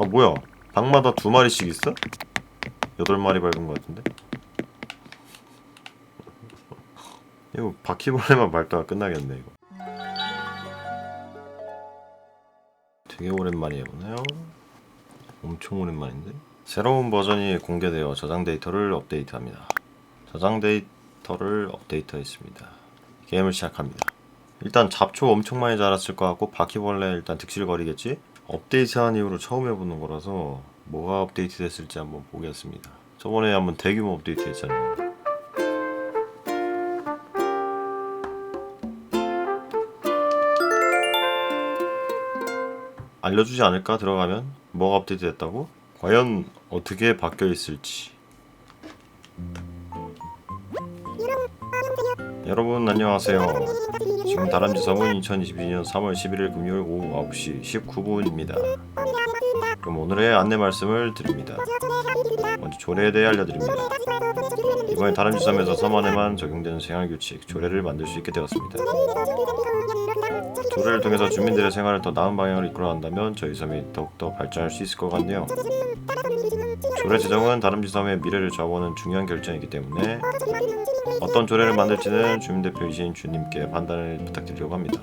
아 뭐야? 방마다 두 마리씩 있어? 여덟 마리 밟은 것 같은데? 이거 바퀴벌레만 밟다가 끝나겠네 이거. 되게 오랜만에 해보네요. 엄청 오랜만인데? 새로운 버전이 공개되어 저장 데이터를 업데이트합니다. 저장 데이터를 업데이트했습니다. 게임을 시작합니다. 일단 잡초 엄청 많이 자랐을 것 같고 바퀴벌레 일단 득실거리겠지 업데이트 한 이후로 처음 해보는 거라서 뭐가 업데이트 됐을지 한번 보겠습니다. 저번에 한번 대규모 업데이트 했잖아요. 알려주지 않을까? 들어가면 뭐가 업데이트 됐다고? 과연 어떻게 바뀌어 있을지. 여러분 안녕하세요 지금 다람쥐 섬은 2022년 3월 11일 금요일 오후 9시 19분입니다. 그럼 오늘의 안내 말씀을 드립니다. 먼저 조례에 대해 알려드립니다. 이번에 다람쥐 섬에서 섬 안에만 적용되는 생활규칙 조례를 만들 수 있게 되었습니다. 조례를 통해서 주민들의 생활을 더 나은 방향으로 이끌어 간다면 저희 섬이 더욱더 발전할 수 있을 것 같네요. 조례 제정은 다람쥐 섬의 미래를 좌우하는 중요한 결정이기 때문에 어떤 조례를 만들지는 주민 대표이신 주님께 판단을 부탁드리려고 합니다.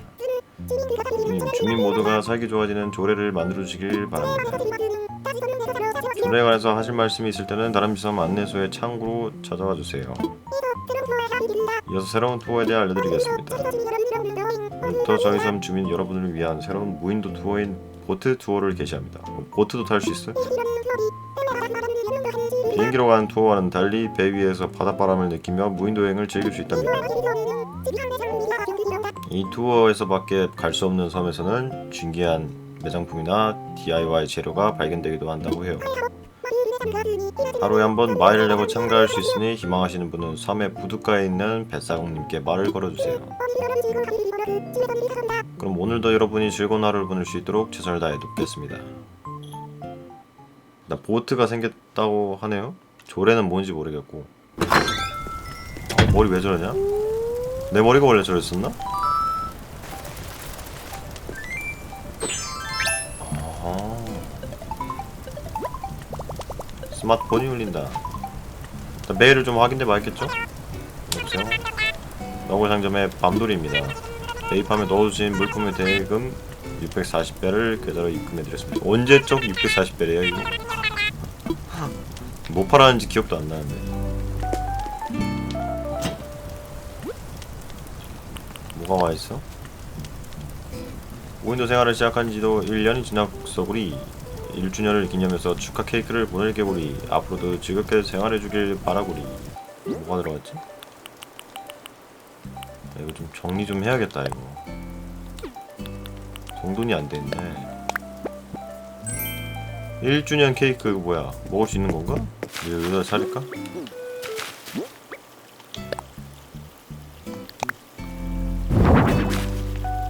주님, 주민 모두가 살기 좋아지는 조례를 만들어 주시길 바랍니다. 조례에 관해서 하실 말씀이 있을 때는 다람쥐 섬 안내소의 창구로 찾아와 주세요. 이어서 새로운 투어에 대해 알려드리겠습니다. 오늘부터 저희 섬 주민 여러분을 위한 새로운 무인도 투어인 보트 투어를 개시합니다. 어, 보트도 탈 수 있어요? 비행기로 가는 투어와는 달리 배 위에서 바닷바람을 느끼며 무인도 여행을 즐길 수 있답니다. 이 투어에서 밖에 갈 수 없는 섬에서는 신기한 매장품이나 DIY 재료가 발견되기도 한다고 해요. 하루에 한 번 마일을 내고 참가할 수 있으니 희망하시는 분은 섬의 부둣가에 있는 뱃사공님께 말을 걸어주세요. 그럼 오늘도 여러분이 즐거운 하루를 보낼 수 있도록 최선을 다해 돕겠습니다. 나 보트가 생겼다고 하네요. 조례는 뭔지 모르겠고. 어, 머리 왜 저러냐? 내 머리가 원래 저랬었나? 아하. 스마트폰이 울린다. 메일을 좀 확인해 봐야겠죠? 여보세요? 너굴 상점의 밤돌이입니다. 매입함에 넣어주신 물품의 대금 640배를 계좌로 입금해드렸습니다. 언제적 640배래요 이거? 뭐 팔았는지 기억도 안 나는데. 뭐가 와 있어? 무인도 생활을 시작한 지도 1년이 지났어구리 1주년을 기념해서 축하 케이크를 보낼게구리 앞으로도 즐겁게 생활해주길 바라구리 뭐가 들어갔지? 야, 이거 좀 정리 좀 해야겠다 이거 정돈이 안 됐네 1주년 케이크 이거 뭐야 먹을 수 있는 건가? 여기다 차릴까?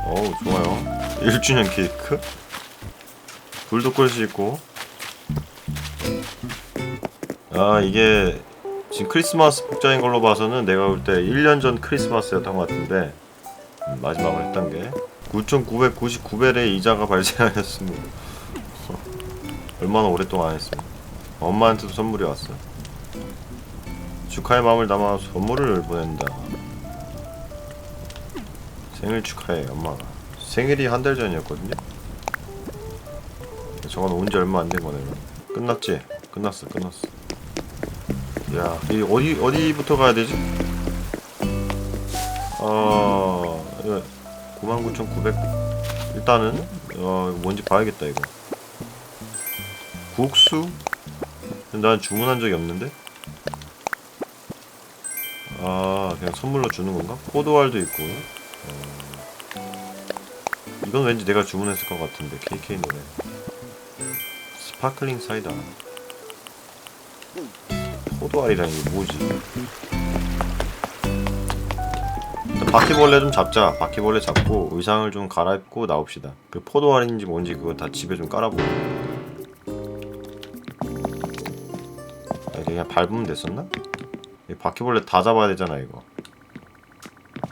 어우 좋아요. 1주년 케이크? 불도 끌 수 있고. 아 이게 지금 크리스마스 복장인 걸로 봐서는 내가 볼 때 1년 전 크리스마스였던 것 같은데 음, 마지막으로 했던 게. 9,999벨의 이자가 발생하였습니다. 얼마나 오랫동안 안 했습니다 엄마한테도 선물이 왔어 축하의 마음을 담아 선물을 보낸다 생일 축하해 엄마가 생일이 한 달 전이었거든요 저건 온 지 얼마 안 된 거네 끝났지? 끝났어 끝났어 야, 이 어디 어디부터 가야 되지? 어, 99,900 일단은 어 뭔지 봐야겠다 이거. 국수? 난 주문한 적이 없는데. 아, 그냥 선물로 주는 건가? 포도알도 있고. 어, 이건 왠지 내가 주문했을 것 같은데 KK 노래. 스파클링 사이다. 포도알이란 이게 뭐지? 바퀴벌레 좀 잡자. 바퀴벌레 잡고 의상을 좀 갈아입고 나옵시다. 그 포도알인지 뭔지 그거 다 집에 좀 깔아보고. 그냥 밟으면 됐었나? 이 바퀴벌레 다 잡아야 되잖아 이거.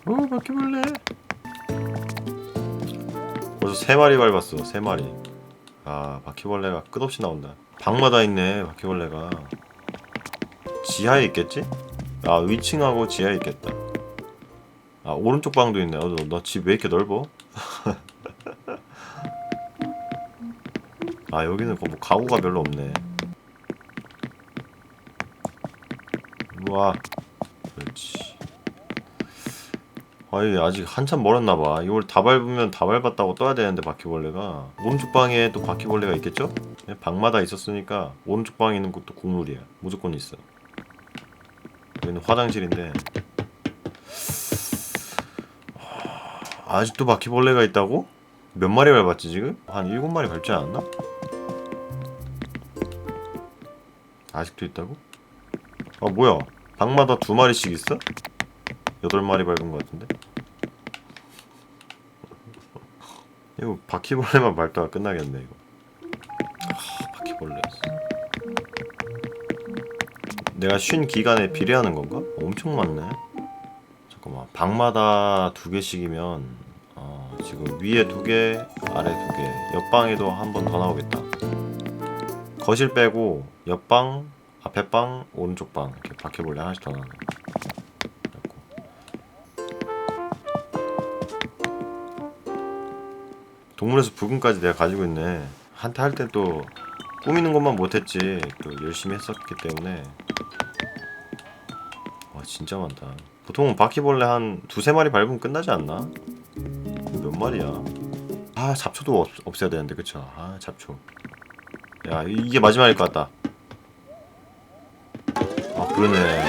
어 바퀴벌레. 벌써 세 마리 밟았어. 세 마리. 아 바퀴벌레가 끝없이 나온다 방마다 있네 바퀴벌레가 지하에 있겠지? 아 위층하고 지하에 있겠다 아 오른쪽 방도 있네 어, 너집 왜 이렇게 넓어? 아 여기는 뭐 가구가 별로 없네 우와 그렇지 아이 아직 한참 멀었나봐 이걸 다 밟으면 다 밟았다고 떠야 되는데 바퀴벌레가 오른쪽 방에 또 바퀴벌레가 있겠죠? 네, 방마다 있었으니까 오른쪽 방에 있는 곳도 국물이야 무조건 있어 여기는 화장실인데 하, 아직도 바퀴벌레가 있다고? 몇 마리 밟았지 지금? 한 일곱 마리 밟지 않았나? 아직도 있다고? 아 뭐야 방마다 두 마리씩 있어? 여덟 마리 밟은 것 같은데? 이거 바퀴벌레만 밟다가 끝나겠네 이거 아, 바퀴벌레였어 내가 쉰 기간에 비례하는 건가? 엄청 많네 잠깐만 방마다 두 개씩이면 어, 지금 위에 두 개, 아래 두 개, 옆방에도 한 번 더 나오겠다 거실 빼고 옆방, 앞에 방, 오른쪽 방 이렇게 바퀴벌레 하나씩 더 나오네 동물에서 붉은까지 내가 가지고 있네. 한테 할 때 또 꾸미는 것만 못했지. 또 열심히 했었기 때문에. 와 진짜 많다. 보통 바퀴벌레 한 두세 마리 밟으면 끝나지 않나? 몇 마리야? 아 잡초도 없, 없애야 되는데 그쵸? 아 잡초. 야 이- 이게 마지막일 것 같다. 아 그러네.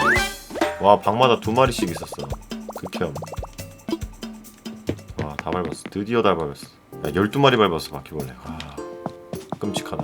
와 방마다 두 마리씩 있었어. 극혐. 와다 밟았어. 드디어 다 밟았어. 야, 12마리 밟았어 바퀴벌레 아 끔찍하다